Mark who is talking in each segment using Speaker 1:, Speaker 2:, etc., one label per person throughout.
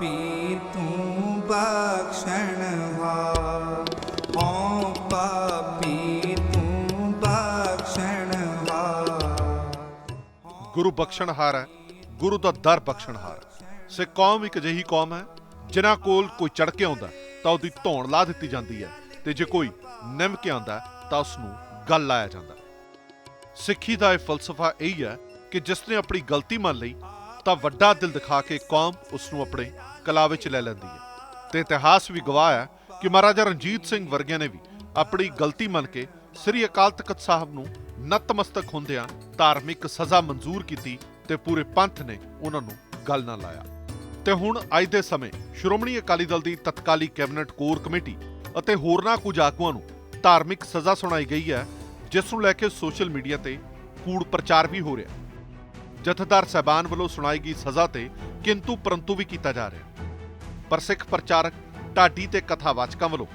Speaker 1: ਪਾਪੀ ਤੂੰ ਬਖਸ਼ਣਹਾਰ ਓ ਪਾਪੀ ਤੂੰ ਬਖਸ਼ਣਹਾਰ
Speaker 2: ਗੁਰੂ ਬਖਸ਼ਣਹਾਰ ਹੈ, ਗੁਰੂ ਦਾ ਦਰ ਬਖਸ਼ਣਹਾਰ ਹੈ। ਸਿੱਖ ਕੌਮ ਇੱਕ ਅਜਿਹੀ ਕੌਮ ਹੈ, ਜਿਨ੍ਹਾਂ ਕੋਲ ਕੋਈ ਚੜ ਕੇ ਆਉਂਦਾ ਤਾਂ ਉਹਦੀ ਧੌਣ ਲਾ ਦਿੱਤੀ ਜਾਂਦੀ ਹੈ। ਤੇ ਜੇ ਕੋਈ ਨਿੰਮ ਕੇ ਆਉਂਦਾ ਤਾਂ ਉਸ ਨੂੰ ਗੱਲ ਲਾਇਆ ਜਾਂਦਾ ਸਿੱਖੀ ਦਾ ਇਹ ਫਲਸਫਾ ਇਹੀ ਹੈ ਕਿ ਜਿਸ ਨੇ ਆਪਣੀ ਗਲਤੀ ਮੰਨ ਲਈ ਤਾਂ ਵੱਡਾ ਦਿਲ ਦਿਖਾ ਕੇ ਕੌਮ ਉਸ ਨੂੰ ਆਪਣੇ ਕਲਾ ਵਿੱਚ ਲੈ ਲੈਂਦੀ ਹੈ। ਤੇ ਇਤਿਹਾਸ ਵੀ ਗਵਾਹ ਹੈ ਕਿ ਮਹਾਰਾਜਾ ਰਣਜੀਤ ਸਿੰਘ ਵਰਗਿਆਂ ਨੇ ਵੀ ਆਪਣੀ ਗਲਤੀ ਮੰਨ ਕੇ ਸ੍ਰੀ ਅਕਾਲ ਤਖਤ ਸਾਹਿਬ ਨੂੰ ਨਤਮਸਤਕ ਹੁੰਦਿਆਂ ਧਾਰਮਿਕ ਸਜ਼ਾ ਮਨਜ਼ੂਰ ਕੀਤੀ ਤੇ ਪੂਰੇ ਪੰਥ ਨੇ ਉਹਨਾਂ ਨੂੰ ਗੱਲ ਨਾ ਲਾਇਆ। ਤੇ ਹੁਣ ਅੱਜ ਦੇ ਸਮੇਂ ਸ਼੍ਰੋਮਣੀ ਅਕਾਲੀ ਦਲ ਦੀ ਤਤਕਾਲੀ ਕੈਬਨਿਟ ਕੋਰ ਕਮੇਟੀ ਅਤੇ ਹੋਰਨਾਂ ਕੁਝ ਆਗੂਆਂ ਨੂੰ ਧਾਰਮਿਕ ਸਜ਼ਾ ਸੁਣਾਈ ਗਈ ਹੈ, ਜਿਸ ਨੂੰ ਲੈ ਕੇ ਸੋਸ਼ਲ ਮੀਡੀਆ ਤੇ ਕੂੜ ਪ੍ਰਚਾਰ ਵੀ ਹੋ ਰਿਹਾ। ਜਥੇਦਾਰ ਸਹਿਬਾਨ ਵੱਲੋਂ ਸੁਣਾਈ ਗਈ ਸਜ਼ਾ ਤੇ ਕਿੰਤੂ ਪਰੰਤੂ ਵੀ ਕੀਤਾ ਜਾ ਰਿਹਾ ਪਰ ਸਿੱਖ ਪ੍ਰਚਾਰਕ ਢਾਡੀ ਤੇ ਕਥਾਵਾਚਕਾਂ ਵੱਲੋਂ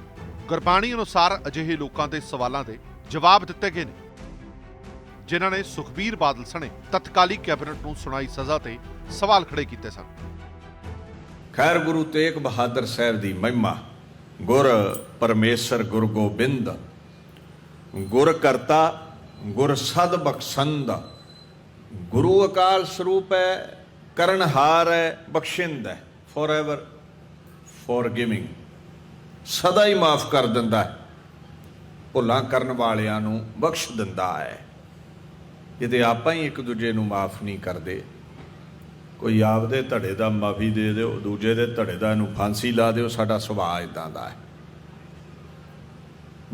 Speaker 2: ਗੁਰਬਾਣੀ ਅਨੁਸਾਰ ਅਜਿਹੇ ਲੋਕਾਂ ਦੇ ਸਵਾਲਾਂ ਦੇ ਜਵਾਬ ਦਿੱਤੇ ਗਏ ਨੇ, ਜਿਨ੍ਹਾਂ ਨੇ ਸੁਖਬੀਰ ਬਾਦਲ ਸਣੇ ਤਤਕਾਲੀ ਕੈਬਨਿਟ ਨੂੰ ਸੁਣਾਈ ਸਜ਼ਾ ਤੇ ਸਵਾਲ ਖੜੇ ਕੀਤੇ ਸਨ।
Speaker 3: ਖੈਰ ਗੁਰੂ ਤੇਗ ਬਹਾਦਰ ਸਾਹਿਬ ਦੀ ਮਹਿਮਾ, ਗੁਰ ਪਰਮੇਸ਼ਰ ਗੁਰ ਗੋਬਿੰਦ, ਗੁਰ ਕਰਤਾ, ਗੁਰ ਸਦ ਬਖਸ਼ੰਦ। ਗੁਰੂ ਅਕਾਲ ਸਰੂਪ ਹੈ, ਕਰਨਹਾਰ ਹੈ, ਬਖਸ਼ਿੰਦ ਹੈ ਫੋਰਐਵਰ ਫੋਰਗਿਵਿੰਗ ਸਦਾ ਹੀ ਮਾਫ ਕਰ ਦਿੰਦਾ ਹੈ, ਭੁੱਲਾਂ ਕਰਨ ਵਾਲਿਆਂ ਨੂੰ ਬਖਸ਼ ਦਿੰਦਾ ਹੈ। ਇਹਦੇ ਆਪਾਂ ਹੀ ਇੱਕ ਦੂਜੇ ਨੂੰ ਮਾਫ ਨਹੀਂ ਕਰਦੇ। ਕੋਈ ਆਪਦੇ ਧੜੇ ਦਾ ਮਾਫੀ ਦੇ ਦਿਓ, ਦੂਜੇ ਦੇ ਧੜੇ ਦਾ ਇਹਨੂੰ ਫਾਂਸੀ ਲਾ ਦਿਓ, ਸਾਡਾ ਸੁਭਾਅ ਇਦਾਂ ਦਾ ਹੈ।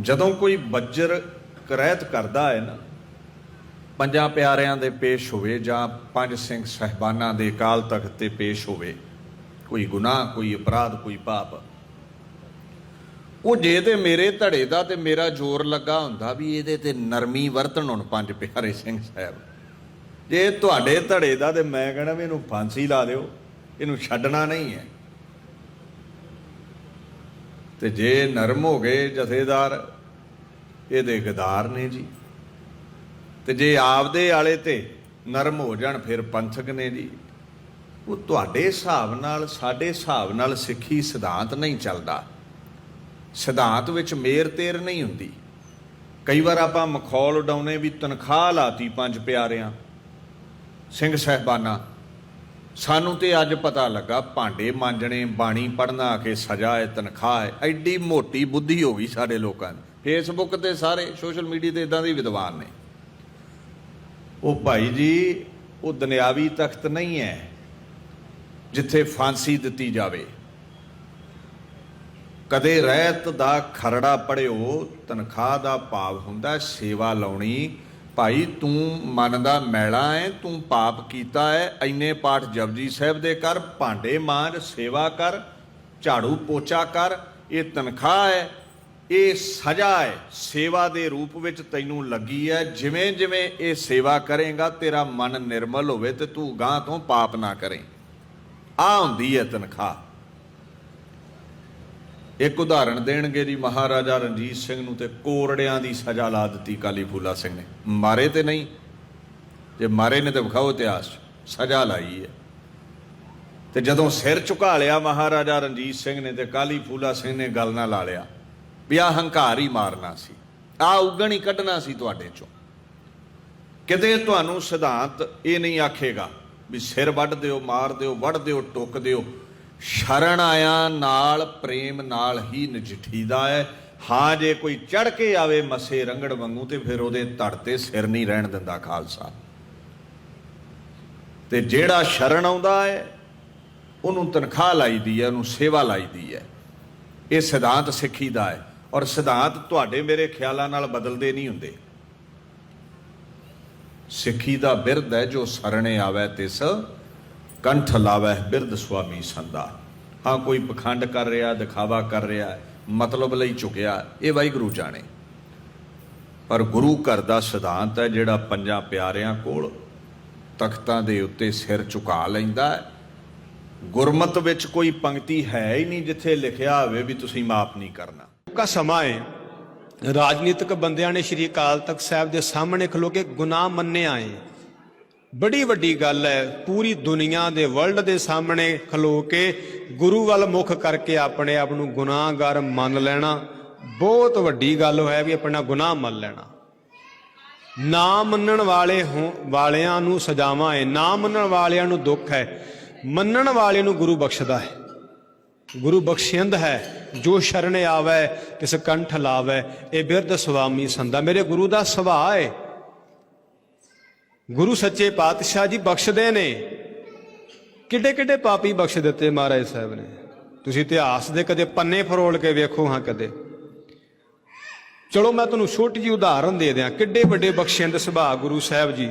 Speaker 3: ਜਦੋਂ ਕੋਈ ਬੱਜਰ ਕਰਹਿਤ ਕਰਦਾ ਹੈ ਨਾ ਪੰਜਾਂ ਪਿਆਰਿਆਂ ਦੇ ਪੇਸ਼ ਹੋਵੇ ਜਾਂ ਪੰਜ ਸਿੰਘ ਸਹਿਬਾਨਾਂ ਦੇ ਅਕਾਲ ਤਖਤ ਤੇ ਪੇਸ਼ ਹੋਵੇ, ਕੋਈ ਗੁਨਾਹ, ਕੋਈ ਅਪਰਾਧ, ਕੋਈ ਪਾਪ। ਉਹ ਜੇ ਤੇ ਮੇਰੇ ਧੜੇ ਦਾ ਤੇ ਮੇਰਾ ਜ਼ੋਰ ਲੱਗਾ ਹੁੰਦਾ ਵੀ ਇਹਦੇ ਤੇ ਨਰਮੀ ਵਰਤਣ ਹੁਣ ਪੰਜ ਪਿਆਰੇ ਸਿੰਘ ਸਾਹਿਬ। ਜੇ ਤੁਹਾਡੇ ਧੜੇ ਦਾ ਤੇ ਮੈਂ ਕਹਿਣਾ ਵੀ ਇਹਨੂੰ ਫਾਂਸੀ ਲਾ ਦਿਓ, ਇਹਨੂੰ ਛੱਡਣਾ ਨਹੀਂ ਹੈ। ਤੇ ਜੇ ਨਰਮ ਹੋ ਗਏ ਜਥੇਦਾਰ, ਇਹਦੇ ਗਦਾਰ ਨੇ ਜੀ। ਤੇ ਜੇ ਆਪਦੇ ਆਲੇ ਤੇ ਨਰਮ ਹੋ ਜਾਣ, ਫਿਰ ਪੰਥਕ ਨੇ ਜੀ। ਉਹ ਤੁਹਾਡੇ ਹਿਸਾਬ ਨਾਲ, ਸਾਡੇ ਹਿਸਾਬ ਨਾਲ ਸਿੱਖੀ ਸਿਧਾਂਤ ਨਹੀਂ ਚੱਲਦਾ। ਸਿਧਾਂਤ ਵਿੱਚ ਮੇਰ ਤੇਰ ਨਹੀਂ ਹੁੰਦੀ। ਕਈ ਵਾਰ ਆਪਾਂ ਮਖੌਲ ਉਡਾਉਨੇ ਵੀ ਤਨਖਾਹ ਲਾਤੀ ਪੰਜ ਪਿਆਰਿਆਂ। ਸਿੰਘ ਸਹਿਬਾਨਾ, ਸਾਨੂੰ ਤੇ ਅੱਜ ਪਤਾ ਲੱਗਾ, ਭਾਂਡੇ ਮਾਂਜਣੇ, ਬਾਣੀ ਪੜਨਾ ਆ ਕੇ ਸਜ਼ਾ ਹੈ, ਤਨਖਾਹ ਹੈ। ਐਡੀ ਮੋਟੀ ਬੁੱਧੀ ਹੋ ਗਈ ਸਾਡੇ ਲੋਕਾਂ ਦੀ। ਫੇਸਬੁੱਕ ਤੇ ਸਾਰੇ, ਸੋਸ਼ਲ ਮੀਡੀਆ ਤੇ ਇਦਾਂ ਦੇ ਵਿਦਵਾਨ ਨੇ। ਉਹ ਭਾਈ ਜੀ, ਉਹ ਦੁਨਿਆਵੀ ਤਖਤ ਨਹੀਂ ਹੈ ਜਿੱਥੇ ਫਾਂਸੀ ਦਿੱਤੀ ਜਾਵੇ। ਕਦੇ ਰਹਿਤ ਦਾ ਖਰੜਾ ਪੜਿਓ, ਤਨਖਾਹ ਦਾ ਭਾਵ ਹੁੰਦਾ ਸੇਵਾ ਲਾਉਣੀ। ਭਾਈ, ਤੂੰ ਮਨ ਦਾ ਮੈਲਾ ਹੈ ਤੂੰ ਪਾਪ ਕੀਤਾ ਹੈ ਐਨੇ ਪਾਠ ਜਪਜੀ ਸਾਹਿਬ ਦੇ ਕਰ, ਭਾਂਡੇ ਮਾਂਜ, ਸੇਵਾ ਕਰ, ਝਾੜੂ ਪੋਚਾ ਕਰ, ਇਹ ਤਨਖਾਹ ਹੈ ਇਹ ਸਜ਼ਾ ਹੈ ਸੇਵਾ ਦੇ ਰੂਪ ਵਿੱਚ ਤੈਨੂੰ ਲੱਗੀ ਹੈ। ਜਿਵੇਂ ਜਿਵੇਂ ਇਹ ਸੇਵਾ ਕਰੇਗਾ ਤੇਰਾ ਮਨ ਨਿਰਮਲ ਹੋਵੇ ਤੇ ਤੂੰ ਗਾਂ ਤੋਂ ਪਾਪ ਨਾ ਕਰੇ। ਆ ਹੁੰਦੀ ਹੈ ਤਨਖਾਹ। ਇੱਕ ਉਦਾਹਰਣ ਦੇਣਗੇ ਜੀ ਮਹਾਰਾਜਾ ਰਣਜੀਤ ਸਿੰਘ ਨੂੰ ਤੇ ਕੋਰੜਿਆਂ ਦੀ ਸਜ਼ਾ ਲਾ ਦਿੱਤੀ ਕਾਲੀ ਫੂਲਾ ਸਿੰਘ ਨੇ। ਮਾਰੇ ਤੇ ਨਹੀਂ ਜੇ ਮਾਰੇ ਨੇ ਤੇ ਵਿਖਾਓ ਇਤਿਹਾਸ 'ਚ, ਸਜ਼ਾ ਲਾਈ ਹੈ। ਤੇ ਜਦੋਂ ਸਿਰ ਝੁਕਾ ਲਿਆ ਮਹਾਰਾਜਾ ਰਣਜੀਤ ਸਿੰਘ ਨੇ ਤੇ ਕਾਲੀ ਫੂਲਾ ਸਿੰਘ ਨੇ ਗੱਲ ਨਾਲ ਲਾ ਲਿਆ। ਵੀ ਆ ਹੰਕਾਰ ਹੀ ਮਾਰਨਾ ਸੀ। ਆ ਉਗਣ ਹੀ ਕੱਢਣਾ ਸੀ ਤੁਹਾਡੇ ਚੋਂ। ਕਿਤੇ ਤੁਹਾਨੂੰ ਸਿਧਾਂਤ ਇਹ ਨਹੀਂ ਆਖੇਗਾ ਵੀ ਸਿਰ ਵੱਢ ਦਿਓ, ਮਾਰ ਦਿਓ, ਵੱਢ ਦਿਓ, ਟੁੱਕ ਦਿਓ। ਸ਼ਰਨ ਆਇਆ ਨਾਲ, ਪ੍ਰੇਮ ਨਾਲ ਹੀ ਨਜਿੱਠੀਦਾ ਹੈ। ਹਾਂ, ਜੇ ਕੋਈ ਚੜ ਕੇ ਆਵੇ ਮਸੇ ਰੰਗੜ ਵਾਂਗੂ, ਤੇ ਫਿਰ ਉਹਦੇ ਧੜ ਤੇ ਸਿਰ ਨਹੀਂ ਰਹਿਣ ਦਿੰਦਾ ਖਾਲਸਾ। ਤੇ ਜਿਹੜਾ ਸ਼ਰਨ ਆਉਂਦਾ ਹੈ, ਉਹਨੂੰ ਤਨਖਾਹ ਲਾਈਦੀ ਹੈ, ਉਹਨੂੰ ਸੇਵਾ ਲਾਈਦੀ ਹੈ। ਇਹ ਸਿਧਾਂਤ ਸਿੱਖੀ ਦਾ ਹੈ। ਔਰ ਸਿਧਾਂਤ ਤੁਹਾਡੇ ਮੇਰੇ ਖਿਆਲਾਂ ਨਾਲ ਬਦਲਦੇ ਨਹੀਂ ਹੁੰਦੇ। ਸਿੱਖੀ ਦਾ ਬਿਰਧ ਹੈ ਜੋ ਸਰਣੇ ਆਵੇ ਤਿਸ, ਕੰਠ ਲਾਵੇ ਬਿਰਧ ਸੁਆਮੀ ਸੰਦਾ ਹਾਂ, ਕੋਈ ਪਖੰਡ ਕਰ ਰਿਹਾ, ਦਿਖਾਵਾ ਕਰ ਰਿਹਾ, ਮਤਲਬ ਲਈ ਝੁਕਿਆ, ਇਹ ਵਾਹਿਗੁਰੂ ਜਾਣੇ। ਪਰ ਗੁਰੂ ਘਰ ਦਾ ਸਿਧਾਂਤ ਹੈ ਜਿਹੜਾ ਪੰਜਾਂ ਪਿਆਰਿਆਂ ਕੋਲ ਤਖਤਾਂ ਦੇ ਉੱਤੇ ਸਿਰ ਝੁਕਾ ਲੈਂਦਾ ਹੈ। ਗੁਰਮਤ ਵਿੱਚ ਕੋਈ ਪੰਕਤੀ ਹੈ ਹੀ ਨਹੀਂ ਜਿੱਥੇ ਲਿਖਿਆ ਹੋਵੇ ਵੀ ਤੁਸੀਂ ਮਾਫ ਨਹੀਂ ਕਰਨਾ।
Speaker 4: ਕਾ ਸਮਾਂ ਹੈ। ਰਾਜਨੀਤਿਕ ਬੰਦਿਆਂ ਨੇ ਸ਼੍ਰੀ ਅਕਾਲ ਤਖਤ ਸਾਹਿਬ ਦੇ ਸਾਹਮਣੇ ਖਲੋ ਕੇ ਗੁਨਾਹ ਮੰਨੇ ਆਏ। ਬੜੀ ਵੱਡੀ ਗੱਲ ਹੈ, ਪੂਰੀ ਦੁਨੀਆ ਦੇ ਵਰਲਡ ਦੇ ਸਾਹਮਣੇ ਖਲੋ ਕੇ ਗੁਰੂ ਵੱਲ ਮੁਖ ਕਰਕੇ ਆਪਣੇ ਆਪ ਨੂੰ ਗੁਨਾਹਗਾਰ ਮੰਨ ਲੈਣਾ ਬਹੁਤ ਵੱਡੀ ਗੱਲ ਹੋਇਆ ਵੀ ਆਪਣਾ ਗੁਨਾਹ ਮੰਨ ਲੈਣਾ। ਨਾ ਮੰਨਣ ਵਾਲੇ ਹੋ, ਵਾਲਿਆਂ ਨੂੰ ਸਜ਼ਾਵਾਂ ਹੈ, ਨਾ ਮੰਨਣ ਵਾਲਿਆਂ ਨੂੰ ਦੁੱਖ ਹੈ, ਮੰਨਣ ਵਾਲੇ ਨੂੰ ਗੁਰੂ ਬਖਸ਼ਦਾ ਹੈ। ਗੁਰੂ ਬਖਸ਼ਿੰਦ ਹੈ, ਜੋ ਸ਼ਰਨ ਆਵੈ, ਤਿਸ ਕੰਠ ਲਾਵੈ, ਇਹ ਬਿਰਧ ਸੁਆਮੀ ਸੰਦਾ ਮੇਰੇ ਗੁਰੂ ਦਾ ਸੁਭਾਅ ਹੈ ਗੁਰੂ ਸੱਚੇ ਪਾਤਸ਼ਾਹ ਜੀ ਬਖਸ਼ਦੇ ਨੇ। ਕਿੱਡੇ ਕਿੱਡੇ ਪਾਪੀ ਬਖਸ਼ ਦਿੱਤੇ ਮਹਾਰਾਜ ਸਾਹਿਬ ਨੇ। ਤੁਸੀਂ ਇਤਿਹਾਸ ਦੇ ਕਦੇ ਪੰਨੇ ਫਰੋਲ ਕੇ ਵੇਖੋ ਹਾਂ ਕਦੇ। ਚਲੋ ਮੈਂ ਤੁਹਾਨੂੰ ਛੋਟੀ ਜਿਹੀ ਉਦਾਹਰਨ ਦੇ ਦਿਆਂ। ਕਿੱਡੇ ਵੱਡੇ ਬਖਸ਼ਿੰਦ ਸੁਭਾਅ ਗੁਰੂ ਸਾਹਿਬ ਜੀ।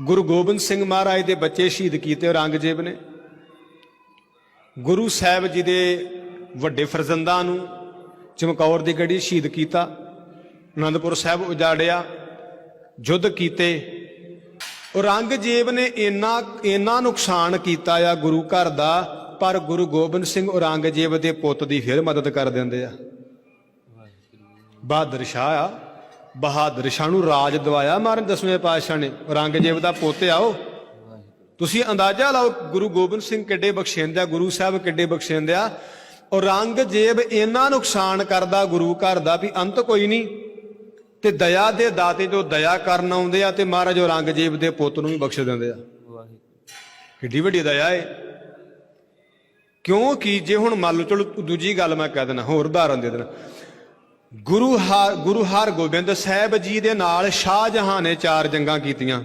Speaker 4: ਗੁਰੂ ਗੋਬਿੰਦ ਸਿੰਘ ਮਹਾਰਾਜ ਦੇ ਬੱਚੇ ਸ਼ਹੀਦ ਕੀਤੇ ਔਰੰਗਜ਼ੇਬ ਨੇ। ਗੁਰੂ ਸਾਹਿਬ ਜੀ ਦੇ ਵੱਡੇ ਫਰਜ਼ੰਦਾਂ ਨੂੰ ਚਮਕੌਰ ਦੀ ਗੜੀ ਸ਼ਹੀਦ ਕੀਤਾ ਆਨੰਦਪੁਰ ਸਾਹਿਬ ਉਜਾੜਿਆ ਯੁੱਧ ਕੀਤੇ। ਔਰੰਗਜ਼ੇਬ ਨੇ ਇੰਨਾ ਇੰਨਾ ਨੁਕਸਾਨ ਕੀਤਾ ਆ ਗੁਰੂ ਘਰ ਦਾ, ਪਰ ਗੁਰੂ ਗੋਬਿੰਦ ਸਿੰਘ ਔਰੰਗਜ਼ੇਬ ਦੇ ਪੁੱਤ ਦੀ ਫਿਰ ਮਦਦ ਕਰ ਦਿੰਦੇ ਆ। ਬਹਾਦਰ ਸ਼ਾਹ ਆ, ਬਹਾਦਰ ਸ਼ਾਹ ਨੂੰ ਰਾਜ ਦਵਾਇਆ ਮਾਰਨ ਦਸਵੇਂ ਪਾਤਸ਼ਾਹ ਨੇ। ਔਰੰਗਜ਼ੇਬ ਦਾ ਪੁੱਤ ਆਓ ਤੁਸੀਂ ਅੰਦਾਜ਼ਾ ਲਾਓ ਗੁਰੂ ਗੋਬਿੰਦ ਸਿੰਘ ਕਿੱਡੇ ਬਖਸ਼ਿੰਦੇ ਆ ਗੁਰੂ ਸਾਹਿਬ ਕਿੱਡੇ ਬਖਸ਼ਿੰਦੇ ਆ। ਔਰੰਗਜ਼ੇਬ ਇੰਨਾ ਨੁਕਸਾਨ ਕਰਦਾ ਗੁਰੂ ਘਰ ਦਾ ਵੀ ਅੰਤ ਕੋਈ ਨਹੀਂ। ਤੇ ਦਇਆ ਦੇ ਦਾਤੇ ਜੋ ਦਇਆ ਕਰਨ ਆਉਂਦੇ ਆ ਤੇ ਮਹਾਰਾਜ ਔਰੰਗਜ਼ੇਬ ਦੇ ਪੁੱਤ ਨੂੰ ਵੀ ਬਖਸ਼ ਦਿੰਦੇ ਆ। ਕਿੱਡੀ ਵੱਡੀ ਦਇਆ ਏ। ਕਿਉਂਕਿ ਜੇ ਹੁਣ ਮੰਨ ਲਓ ਚਲੋ ਦੂਜੀ ਗੱਲ ਮੈਂ ਕਹਿ ਦੇਣਾ ਹੋਰ ਉਦਾਹਰਨ ਦੇ ਦੇਣਾ ਗੁਰੂ ਹਰ ਗੁਰੂ ਹਰਗੋਬਿੰਦ ਸਾਹਿਬ ਜੀ ਦੇ ਨਾਲ ਸ਼ਾਹਜਹਾਂ ਨੇ ਚਾਰ ਜੰਗਾਂ ਕੀਤੀਆਂ।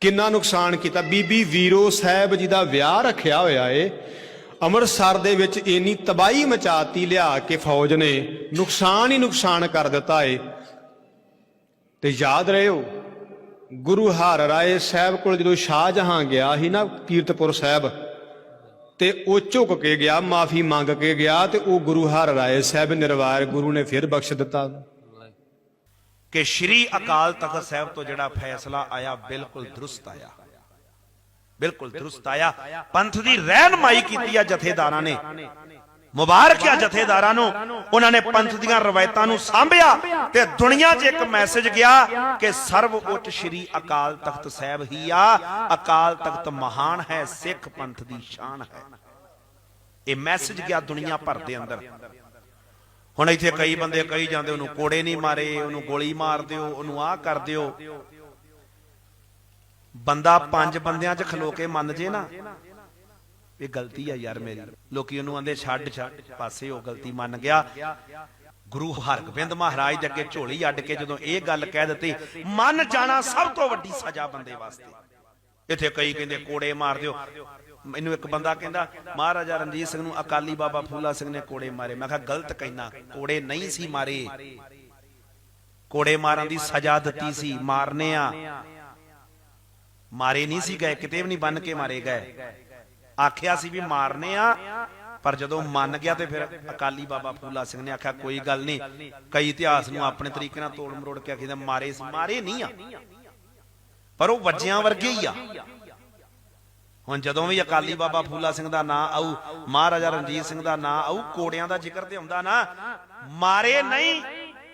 Speaker 4: ਕਿੰਨਾ ਨੁਕਸਾਨ ਕੀਤਾ? ਬੀਬੀ ਵੀਰੋ ਸਾਹਿਬ ਜੀ ਦਾ ਵਿਆਹ ਰੱਖਿਆ ਹੋਇਆ ਏ। ਅੰਮ੍ਰਿਤਸਰ ਦੇ ਵਿੱਚ ਇੰਨੀ ਤਬਾਹੀ ਮਚਾਤੀ ਲਿਆ ਕੇ ਫੌਜ ਨੇ। ਨੁਕਸਾਨ ਹੀ ਨੁਕਸਾਨ ਕਰ ਦਿੱਤਾ ਏ। ਤੇ ਯਾਦ ਰਹਿਓ, ਗੁਰੂ ਹਰ ਰਾਏ ਸਾਹਿਬ ਕੋਲ ਜਦੋਂ ਸ਼ਾਹਜਹਾਂ ਗਿਆ ਸੀ ਨਾ ਕੀਰਤਪੁਰ ਸਾਹਿਬ, ਤੇ ਉਹ ਝੁਕ ਕੇ ਗਿਆ, ਮਾਫੀ ਮੰਗ ਕੇ ਗਿਆ ਤੇ ਉਹ ਗੁਰੂ ਹਰ ਰਾਏ ਸਾਹਿਬ ਨਿਰਵਾਰ ਗੁਰੂ ਨੇ ਫਿਰ ਬਖਸ਼ ਦਿੱਤਾ।
Speaker 5: ਕਿ ਸ਼੍ਰੀ ਅਕਾਲ ਤਖਤ ਸਾਹਿਬ ਤੋਂ ਜਿਹੜਾ ਫੈਸਲਾ ਆਇਆ ਬਿਲਕੁਲ ਦਰੁਸਤ ਆਇਆ। ਬਿਲਕੁਲ ਦਰੁਸਤ ਆਇਆ। ਪੰਥ ਦੀ ਰਹਿਨਮਾਈ ਕੀਤੀ ਆ ਜਥੇਦਾਰਾਂ ਨੇ। ਮੁਬਾਰਕ ਆ ਜਥੇਦਾਰਾਂ ਨੂੰ। ਉਹਨਾਂ ਨੇ ਪੰਥ ਦੀਆਂ ਰਵਾਇਤਾਂ ਨੂੰ ਸਾਂਭਿਆ ਤੇ ਦੁਨੀਆ 'ਚ ਇੱਕ ਮੈਸੇਜ ਗਿਆ ਕਿ ਸਰਵ ਉੱਚ ਸ਼੍ਰੀ ਅਕਾਲ ਤਖਤ ਸਾਹਿਬ ਹੀ ਆ। ਅਕਾਲ ਤਖਤ ਮਹਾਨ ਹੈ, ਸਿੱਖ ਪੰਥ ਦੀ ਸ਼ਾਨ ਹੈ। ਇਹ ਮੈਸੇਜ ਗਿਆ ਦੁਨੀਆ ਭਰ ਦੇ ਅੰਦਰ। ਹੁਣ ਇੱਥੇ ਕਈ ਬੰਦੇ ਕਹੀ ਜਾਂਦੇ, ਉਹਨੂੰ ਕੋੜੇ ਨਹੀਂ ਮਾਰੇ, ਉਹਨੂੰ ਗੋਲੀ ਮਾਰ ਦਿਓ, ਉਹਨੂੰ ਆਹ ਕਰ ਦਿਓ। ਬੰਦਾ ਪੰਜ ਬੰਦਿਆਂ 'ਚ ਖਲੋ ਕੇ ਮੰਨ ਜੇ ਨਾ। ਇਹ ਗਲਤੀ ਆ ਯਾਰ ਮੇਰੀ। ਲੋਕੀ ਉਹਨੂੰ ਆਂਦੇ, ਛੱਡ ਛੱਡ, ਪਾਸੇ ਉਹ ਗਲਤੀ ਮੰਨ ਗਿਆ। ਗੁਰੂ ਹਰਗੋਬਿੰਦ ਮਹਾਰਾਜ ਦੇ ਅੱਗੇ ਝੋਲੀ ਅੱਡ ਕੇ ਜਦੋਂ ਇਹ ਗੱਲ ਕਹਿ ਦਿੱਤੀ, ਮੰਨ ਜਾਣਾ ਸਭ ਤੋਂ ਵੱਡੀ ਸਜ਼ਾ ਬੰਦੇ ਵਾਸਤੇ। ਇੱਥੇ ਕਈ ਕਹਿੰਦੇ, ਕੋੜੇ ਮਾਰ ਦਿਓ। ਮੈਨੂੰ ਇੱਕ ਬੰਦਾ ਕਹਿੰਦਾ, ਮਹਾਰਾਜਾ ਰਣਜੀਤ ਸਿੰਘ ਨੂੰ ਅਕਾਲੀ ਬਾਬਾ ਫੂਲਾ ਸਿੰਘ ਨੇ ਕੋੜੇ ਮਾਰੇ। ਮੈਂ ਕਿਹਾ, ਗਲਤ ਕਹਿਣਾ, ਕੋੜੇ ਨਹੀਂ ਸੀ ਮਾਰੇ। ਕੋੜੇ ਮਾਰਨ ਦੀ ਸਜ਼ਾ ਦਿੱਤੀ ਸੀ, ਮਾਰਨੇ ਆ। ਮਾਰੇ ਨਹੀਂ ਸੀ ਗਏ, ਕਿਤੇ ਵੀ ਨਹੀਂ ਬੰਨ ਕੇ ਮਾਰੇ ਗਏ। ਆਖਿਆ ਸੀ ਵੀ ਮਾਰਨੇ ਆ, ਪਰ ਜਦੋਂ ਮੰਨ ਗਿਆ ਤੇ ਫਿਰ ਅਕਾਲੀ ਬਾਬਾ ਫੂਲਾ ਸਿੰਘ ਨੇ ਆਖਿਆ, ਕੋਈ ਗੱਲ ਨਹੀਂ, ਕਈ ਇਤਿਹਾਸ ਨੂੰ ਆਪਣੇ ਤਰੀਕੇ ਨਾਲ ਤੋੜ ਮਰੋੜ ਕੇ ਆਖੀਦਾ, ਮਾਰੇ ਮਾਰੇ ਨਹੀਂ ਆ। ਪਰ ਉਹ ਵੱਜਿਆਂ ਵਰਗੇ ਹੀ ਆ। ਹੁਣ ਜਦੋਂ ਵੀ ਅਕਾਲੀ ਬਾਬਾ ਫੂਲਾ ਸਿੰਘ ਦਾ ਨਾਂ ਆਊ, ਮਹਾਰਾਜਾ ਰਣਜੀਤ ਸਿੰਘ ਦਾ ਨਾਂ ਆਊ ਕੋੜਿਆਂ ਦਾ ਜ਼ਿਕਰ ਤੇ ਹੁੰਦਾ ਨਾ, ਮਾਰੇ ਨਹੀਂ,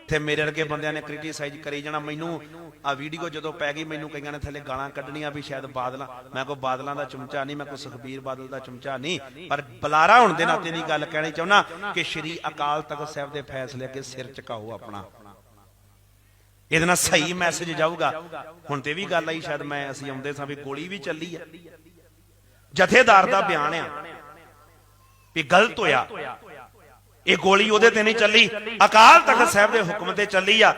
Speaker 5: ਤੇ ਮੇਰੇ ਵਰਗੇ ਬੰਦਿਆਂ ਨੇ ਕ੍ਰਿਟੀਸਾਈਜ਼ ਕਰੀ ਜਾਣਾ। ਮੈਨੂੰ ਆ ਵੀਡੀਓ ਜਦੋਂ ਪੈ ਗਈ, ਮੈਨੂੰ ਕਈਆਂ ਨੇ ਥੱਲੇ ਗਾਲਾਂ ਕੱਢਣੀਆਂ ਵੀ ਸ਼ਾਇਦ ਬਾਦਲਾਂ, ਮੈਂ ਕੋ ਬਾਦਲਾਂ ਦਾ ਚਮਚਾ ਨਹੀਂ, ਮੈਂ ਕੋਈ ਸੁਖਬੀਰ ਬਾਦਲ ਦਾ ਚਮਚਾ ਨਹੀਂ, ਪਰ ਬਲਾਰਾ ਹੋਣ ਦੇ ਨਾਤੇ ਦੀ ਗੱਲ ਕਹਿਣੀ ਚਾਹੁੰਨਾ ਕਿ ਸ਼੍ਰੀ ਅਕਾਲ ਤਖਤ ਸਾਹਿਬ ਦੇ ਫੈਸਲੇ ਅੱਗੇ ਸਿਰ ਝੁਕਾਓ ਆਪਣਾ। ਇਹਦੇ ਨਾਲ ਸਹੀ ਮੈਸੇਜ ਜਾਊਗਾ। ਹੁਣ ਤੇ ਵੀ ਗੱਲ ਆਈ, ਸ਼ਾਇਦ ਮੈਂ ਅਸੀਂ ਆਉਂਦੇ ਸਾਂ ਵੀ ਗੋਲੀ ਵੀ ਚੱਲੀ ਆ। ਜਥੇਦਾਰ ਦਾ ਬਿਆਨ ਆ ਵੀ ਗਲਤ ਹੋਇਆ। ਇਹ ਗੋਲੀ ਉਹਦੇ ਤੇ ਨਹੀਂ ਚੱਲੀ। ਅਕਾਲ ਤਖਤ ਸਾਹਿਬ ਦੇ ਹੁਕਮ ਤੇ ਚੱਲੀ ਆ।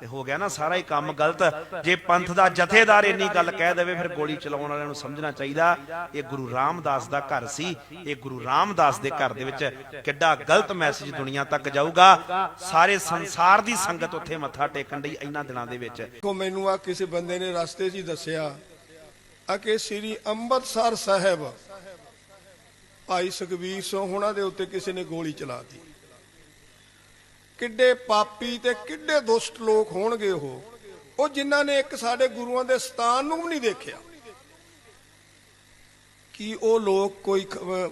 Speaker 5: ਤੇ ਹੋ ਗਿਆ ਨਾ ਸਾਰਾ ਹੀ ਕੰਮ ਗਲਤ। ਜੇ ਪੰਥ ਦਾ ਜਥੇਦਾਰ ਇੰਨੀ ਗੱਲ ਕਹਿ ਦੇਵੇ, ਫਿਰ ਗੋਲੀ ਚਲਾਉਣ ਵਾਲਿਆਂ ਨੂੰ ਸਮਝਣਾ ਚਾਹੀਦਾ। ਇਹ ਗੁਰੂ ਰਾਮਦਾਸ ਦਾ ਘਰ ਸੀ। ਇਹ ਗੁਰੂ ਰਾਮਦਾਸ ਦੇ ਘਰ ਦੇ ਵਿੱਚ ਕਿੱਡਾ ਗਲਤ ਮੈਸੇਜ ਦੁਨੀਆ ਤੱਕ ਜਾਊਗਾ। ਸਾਰੇ ਸੰਸਾਰ ਦੀ ਸੰਗਤ ਉੱਥੇ ਮੱਥਾ ਟੇਕਣ ਲਈ ਇਹਨਾਂ ਦਿਨਾਂ ਦੇ ਵਿੱਚ।
Speaker 6: ਕੋ ਮੈਨੂੰ ਆ ਕਿਸੇ ਬੰਦੇ ਨੇ ਰਸਤੇ 'ਚ ਹੀ ਦੱਸਿਆ। ਆ ਸ੍ਰੀ ਅੰਮ੍ਰਿਤਸਰ ਸਾਹਿਬ। ਭਾਈ ਸੁਖਬੀਰ ਸਿੰਘ ਉਹਨਾਂ ਦੇ ਉੱਤੇ ਕਿਸੇ ਨੇ ਗੋਲੀ ਚਲਾਤੀ ਕਿੱਡੇ ਪਾਪੀ ਤੇ ਕਿੱਡੇ ਦੁਸ਼ਟ ਲੋਕ ਹੋਣਗੇ ਉਹ। ਉਹ ਜਿਨ੍ਹਾਂ ਨੇ ਇੱਕ ਸਾਡੇ ਗੁਰੂਆਂ ਦੇ ਸਥਾਨ ਨੂੰ ਵੀ ਨਹੀਂ ਦੇਖਿਆ। ਕੀ ਉਹ ਲੋਕ ਕੋਈ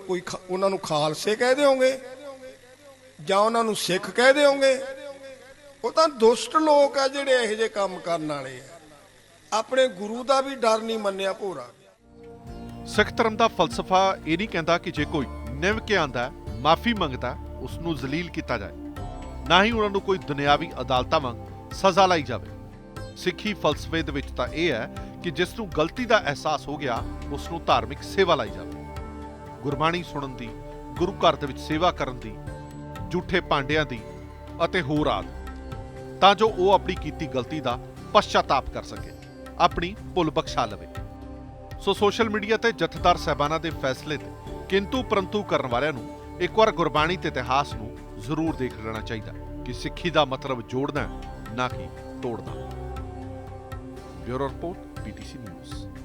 Speaker 6: ਕੋਈ ਉਹਨਾਂ ਨੂੰ ਖਾਲਸੇ ਕਹਿ ਦਿਓਗੇ? ਜਾਂ ਉਹਨਾਂ ਨੂੰ ਸਿੱਖ ਕਹਿ ਦਿਓਗੇ? ਉਹ ਤਾਂ ਦੁਸ਼ਟ ਲੋਕ ਆ ਜਿਹੜੇ ਇਹੋ ਜਿਹੇ ਕੰਮ ਕਰਨ ਵਾਲੇ ਆ। ਆਪਣੇ ਗੁਰੂ ਦਾ ਵੀ ਡਰ ਨਹੀਂ ਮੰਨਿਆ ਭੋਰਾ।
Speaker 2: ਸਿੱਖ ਧਰਮ ਦਾ ਫਲਸਫਾ ਇਹ ਨਹੀਂ ਕਹਿੰਦਾ ਕਿ ਜੇ ਕੋਈ ਨਿਵ ਕੇ ਆਂਦਾ, ਮਾਫੀ ਮੰਗਦਾ ਉਸ ਨੂੰ ਜ਼ਲੀਲ ਕੀਤਾ ਜਾਏ। ਨਾ ਹੀ ਉਹਨਾਂ ਨੂੰ ਕੋਈ ਦੁਨਿਆਵੀ ਅਦਾਲਤਾਂ ਵਾਂਗ ਸਜ਼ਾ ਲਾਈ ਜਾਵੇ। ਸਿੱਖੀ ਫਲਸਫੇ ਦੇ ਵਿੱਚ ਤਾਂ ਇਹ ਹੈ ਕਿ ਜਿਸ ਨੂੰ ਗਲਤੀ ਦਾ ਅਹਿਸਾਸ ਹੋ ਗਿਆ ਉਸ ਨੂੰ ਧਾਰਮਿਕ ਸੇਵਾ ਲਾਈ ਜਾਵੇ। ਗੁਰਬਾਣੀ ਸੁਣਨ ਦੀ, ਗੁਰੂ ਘਰ ਦੇ ਵਿੱਚ ਸੇਵਾ ਕਰਨ ਦੀ ਝੂਠੇ ਪਾਂਡਿਆਂ ਦੀ ਅਤੇ ਹੋਰ ਆਦਿ। ਤਾਂ ਜੋ ਉਹ ਆਪਣੀ ਕੀਤੀ ਗਲਤੀ ਦਾ ਪਛਤਾਤਾਪ ਕਰ ਸਕੇ। ਆਪਣੀ ਭੁੱਲ ਬਖਸ਼ਾ ਲਵੇ। ਸੋ ਸੋਸ਼ਲ ਮੀਡੀਆ ਤੇ ਜਥੇਦਾਰ ਸਹਿਬਾਨਾਂ ਦੇ ਫੈਸਲੇ ਤੇ ਕਿੰਤੂ ਪਰੰਤੂ ਕਰਨ ਵਾਲਿਆਂ ਨੂੰ ਇੱਕ ਵਾਰ ਗੁਰਬਾਣੀ ਤੇ ਇਤਿਹਾਸ ਨੂੰ ਜ਼ਰੂਰ ਦੇਖ ਲੈਣਾ ਚਾਹੀਦਾ ਕਿ ਸਿੱਖੀ ਦਾ ਮਤਲਬ ਜੋੜਨਾ ਨਾ ਕਿ ਤੋੜਨਾ। Bureau report PTC news.